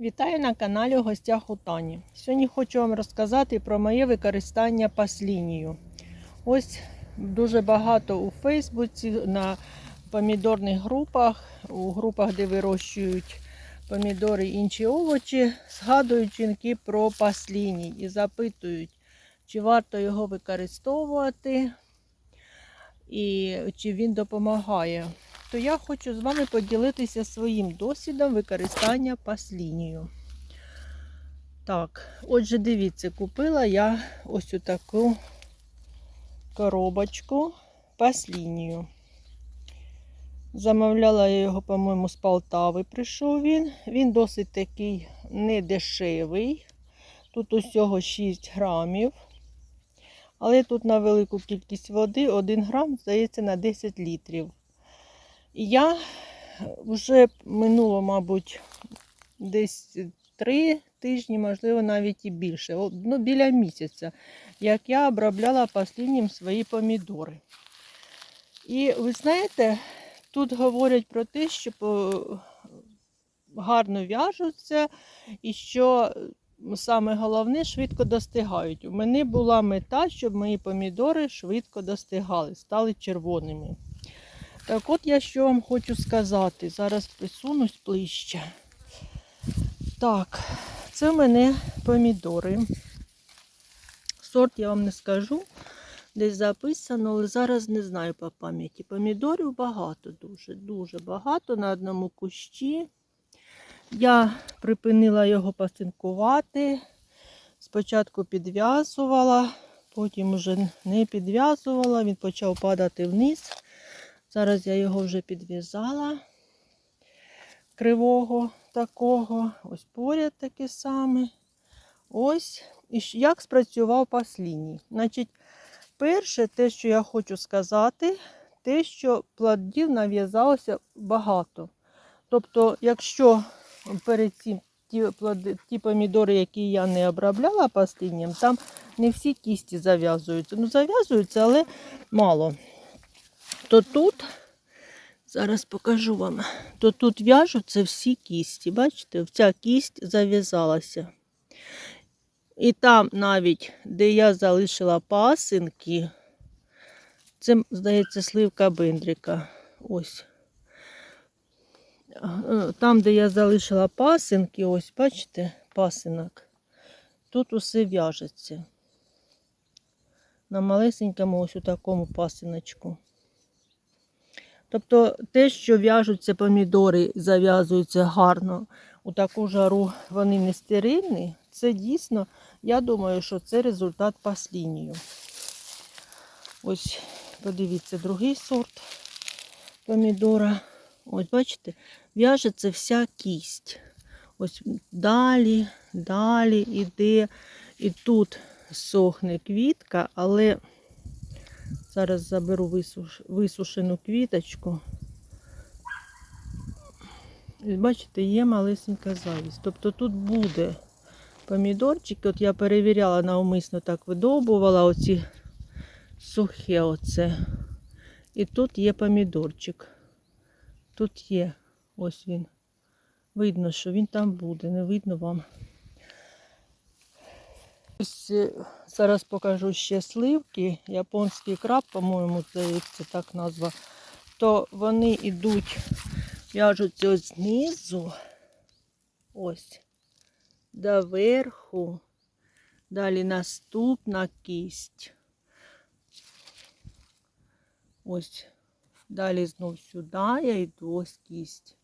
Вітаю на каналі у гостях Тані. Сьогодні хочу вам розказати про моє використання паслінію. Ось дуже багато у Фейсбуці, на помідорних групах, у групах, де вирощують помідори і інші овочі, згадують жінки про пасліній і запитують, чи варто його використовувати і чи він допомагає то я хочу з вами поділитися своїм досвідом використання паслінію. Так, отже, дивіться, купила я ось таку коробочку паслінію. Замовляла я його, по-моєму, з Полтави прийшов він. Він досить такий недешевий. Тут усього 6 грамів. Але тут на велику кількість води 1 грам, здається, на 10 літрів. Я вже минуло, мабуть, десь три тижні, можливо, навіть і більше, ну, біля місяця, як я обробляла посліднім свої помідори. І ви знаєте, тут говорять про те, що гарно в'яжуться і що саме головне швидко достигають. У мене була мета, щоб мої помідори швидко достигали, стали червоними. Так от я що вам хочу сказати. Зараз присунусь ближче. Так, це в мене помідори. Сорт я вам не скажу. Десь записано, але зараз не знаю по пам'яті. Помідорів багато, дуже-дуже багато на одному кущі. Я припинила його пасинкувати. Спочатку підв'язувала, потім вже не підв'язувала, він почав падати вниз. Зараз я його вже підв'язала кривого такого. Ось поряд таке саме. Ось. І як спрацював пасліній. Значить, перше, те, що я хочу сказати, те, що плодів нав'язалося багато. Тобто, якщо перед цим ті, плоди, ті помідори, які я не обробляла паслінням, там не всі кісті зав'язуються. Ну, зав'язуються, але мало то тут, зараз покажу вам, то тут в'яжуться всі кісті. Бачите, ця кість зав'язалася. І там навіть, де я залишила пасинки, це, здається, сливка бендрика. Ось. Е, там, де я залишила пасинки, ось, бачите, пасинок, тут усе в'яжеться. На малесенькому ось у такому пасиночку. Тобто те, що в'яжуться помідори, зав'язуються гарно у таку жару, вони не стерильні, це дійсно, я думаю, що це результат паслінію. Ось, подивіться, другий сорт помідора. Ось, бачите, в'яжеться вся кість. Ось далі, далі іде. І тут сохне квітка, але Зараз заберу висуш... висушену квіточку. І бачите, є малесенька завість. Тобто тут буде помідорчики. От я перевіряла навмисно так видовбувала оці сухе оце. І тут є помідорчик. Тут є, ось він. Видно, що він там буде, не видно вам. Ось е, зараз покажу ще сливки, японський краб, по-моєму, це так назва, то вони йдуть, в'яжуться ось знизу, ось, до верху, далі наступна кість. Ось, далі знов сюди я йду ось кість.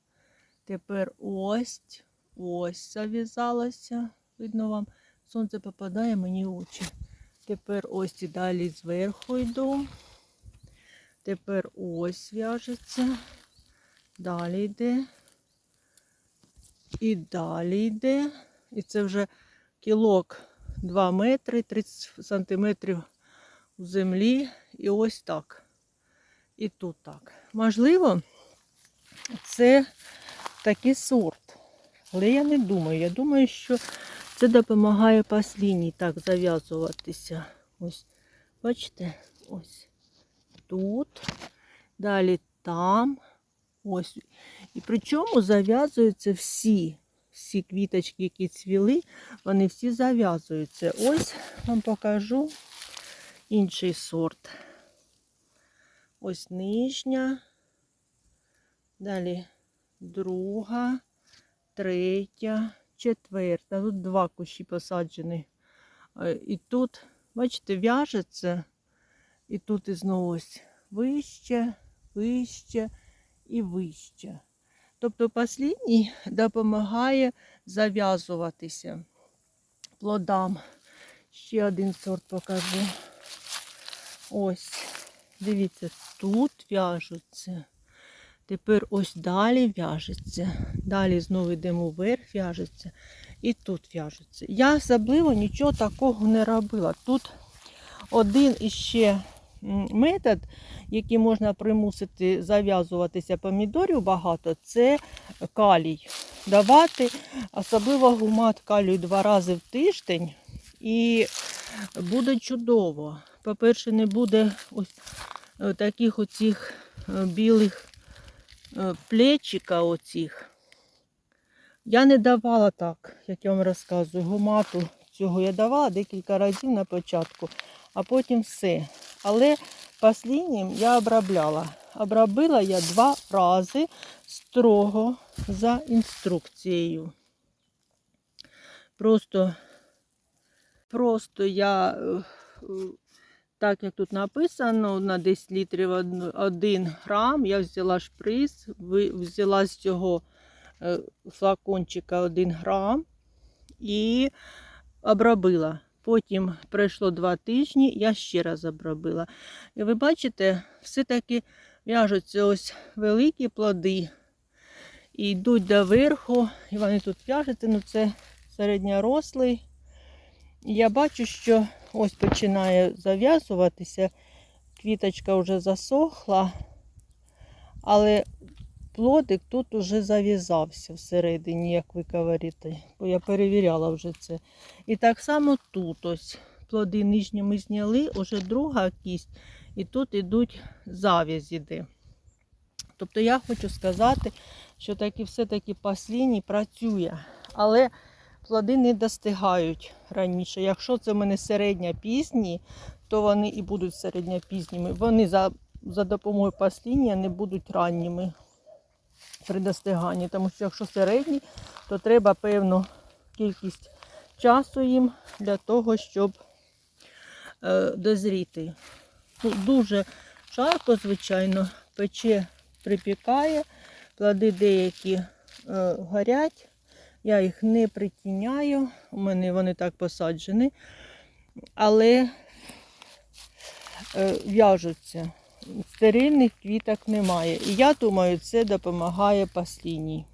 Тепер ось, ось зав'язалася, видно вам. Сонце попадає мені в очі. Тепер ось і далі зверху йду. Тепер ось в'яжеться. Далі йде. І далі йде. І це вже кілок 2 метри, 30 сантиметрів у землі. І ось так. І тут так. Можливо, це такий сорт. Але я не думаю. Я думаю, що це допомагає пасліні так зав'язуватися. Ось, бачите, ось тут, далі там, ось. І причому зав'язуються всі, всі квіточки, які цвіли, вони всі зав'язуються. Ось вам покажу інший сорт. Ось нижня, далі друга, третя, четверта. Тут два кущі посаджені. Е, І тут, бачите, в'яжеться, і тут і знову вище, вище і вище. Тобто послідній допомагає зав'язуватися плодам. Ще один сорт покажу. Ось, дивіться, тут в'яжуться. Тепер ось далі в'яжеться. Далі знову йдемо вверх, в'яжеться. І тут в'яжеться. Я особливо нічого такого не робила. Тут один іще метод, який можна примусити зав'язуватися помідорів багато, це калій. Давати, особливо гумат калію два рази в тиждень. І буде чудово. По-перше, не буде ось е, таких оцих е, білих плечика оцих. Я не давала так, як я вам розказую, гумату цього я давала декілька разів на початку, а потім все. Але посліднім я обробляла. Обробила я два рази строго за інструкцією. Просто, просто я, е, е, так як тут написано, на 10 літрів 1 грам, я взяла шприц, взяла з цього е, флакончика 1 грам і обробила. Потім пройшло 2 тижні, я ще раз обробила. І ви бачите, все-таки в'яжуться ось великі плоди і йдуть до верху, і вони тут в'яжуться, ну це середньорослий. Я бачу, що ось починає зав'язуватися, квіточка вже засохла, але плодик тут уже зав'язався всередині, як ви говорите, бо я перевіряла вже це. І так само тут ось. Плоди нижні ми зняли, уже друга кість, і тут ідуть зав'язь іде. Тобто я хочу сказати, що таки все-таки послінній працює, але плоди не достигають раніше. Якщо це в мене середня пізні, то вони і будуть середньопізніми. Вони за, за допомогою посління не будуть ранніми при достиганні. Тому що якщо середні, то треба певну кількість часу їм для того, щоб е, дозріти. Ну, дуже жарко, звичайно, пече припікає, плоди деякі е, горять. Я їх не притіняю, у мене вони так посаджені, але е, в'яжуться. Стерильних квіток немає. І я думаю, це допомагає пасліній.